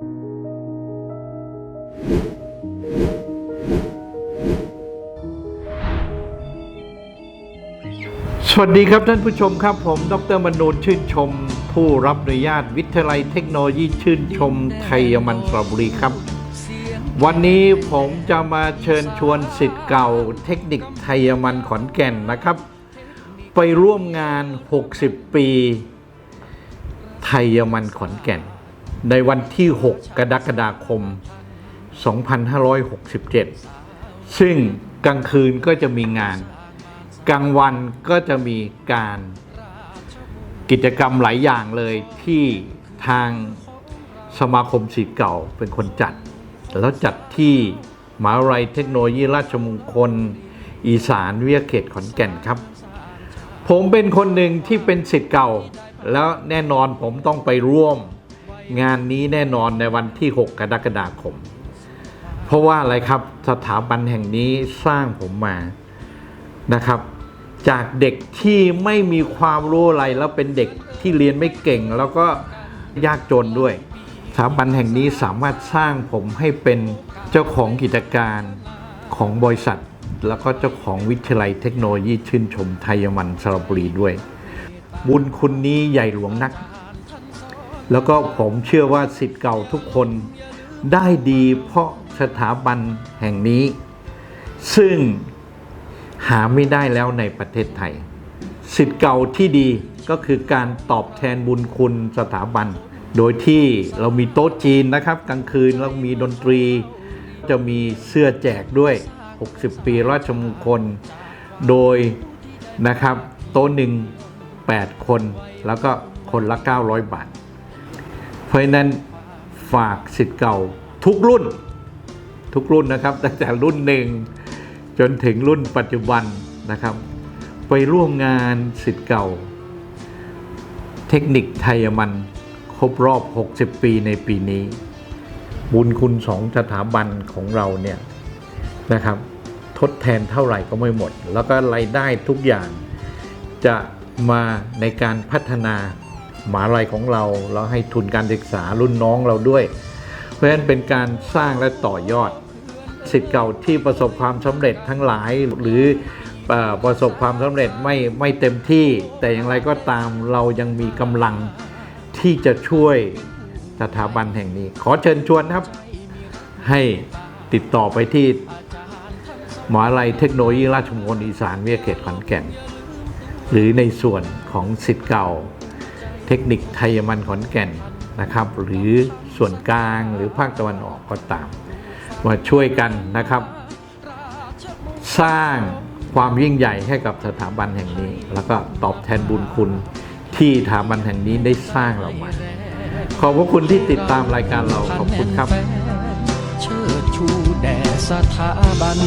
สวัสดีครับท่านผู้ชมครับผม ดรมนูนชื่นชม ผู้รับอนุญาตวิทยาลัยเทคโนโลยีชื่นชม ไทยมันสระบุรีครับ วันนี้ผมจะมาเชิญชวนสิทธิ์เก่า เทคนิคไทยมันขอนแก่นนะครับ ไปร่วมงาน 60 ปี ไทยมันขอนแก่น ในวันที่ 6 กรกฎาคม 2567 ซึ่งกลางคืนก็จะมีงาน กลางวันก็จะมีการกิจกรรมหลายอย่างเลยที่ทางสมาคมศิษย์เก่าเป็นคนจัด แล้วจัดที่มหาวิทยาลัยเทคโนโลยีราชมงคล อีสานวิทยาเขตขอนแก่นครับ ผมเป็นคนหนึ่งที่เป็นศิษย์เก่า แล้วแน่นอนผมต้องไปร่วม งานนี้แน่นอนในวันที่ 6 กรกฎาคม เพราะว่าอะไรครับสถาบันแห่งนี้สร้างผมมานะครับ จากเด็กที่ไม่มีความรู้อะไรแล้วเป็นเด็กที่เรียนไม่เก่ง แล้วก็ยากจนด้วยสถาบันแห่งนี้สามารถสร้างผมให้เป็นเจ้าของกิจการของบริษัท แล้วก็เจ้าของวิทยาลัยเทคโนโลยีชื่นชมไทยมันสระบุรีด้วย บุญคุณนี้ใหญ่หลวงนัก แล้วก็ผมเชื่อว่าสิทธิ์เก่าทุกคนได้ดีเพราะสถาบันแห่งนี้ ซึ่งหาไม่ได้แล้วในประเทศไทย สิทธิ์เก่าที่ดีก็คือการตอบแทนบุญคุณสถาบัน โดยที่เรามีโต๊ะจีนนะครับ กลางคืนเรามีดนตรี จะมีเสื้อแจกด้วย 60 ปีราชมงคล โดยนะครับ โต๊ะหนึ่ง8 คนแล้วก็คนละ 900 บาท เพราะนั้นฝากสิทธิ์เก่าทุกรุ่น ทุกรุ่นนะครับ ตั้งแต่รุ่นหนึ่งจนถึงรุ่นปัจจุบันนะครับ ไปร่วมงานสิทธิ์เก่า เทคนิคไทยมันครบรอบ 60 ปีในปีนี้ บุญคุณสองสถาบันของเราเนี่ยนะครับ ทดแทนเท่าไหร่ก็ไม่หมด แล้วก็รายได้ทุกอย่างจะมาในการพัฒนา มหาลัยของเราแล้วให้ทุนการศึกษารุ่นน้องเราด้วย เพราะฉะนั้นเป็นการสร้างและต่อยอดสิทธิ์เก่าที่ประสบความสำเร็จทั้งหลายหรือประสบความสำเร็จไม่ไม่เต็มที่ แต่อย่างไรก็ตามเรายังมีกำลังที่จะช่วยสถาบันแห่งนี้ ขอเชิญชวนครับ ให้ติดต่อไปที่หมหาลัยเทคโนโลยีราชมงคลอีสานเวิทยเขตขอนแก่น หรือในส่วนของสิทธิ์เก่า เทคนิคไทยมันขอนแก่นนะครับ หรือส่วนกลางหรือภาคตะวันออกก็ตามมาช่วยกันนะครับ สร้างความยิ่งใหญ่ให้กับสถาบันแห่งนี้ แล้วก็ตอบแทนบุญคุณที่สถาบันแห่งนี้ได้สร้างเรามา ขอบพระคุณที่ติดตามรายการเราขอบคุณครับ เชิดชูแด่สถาบัน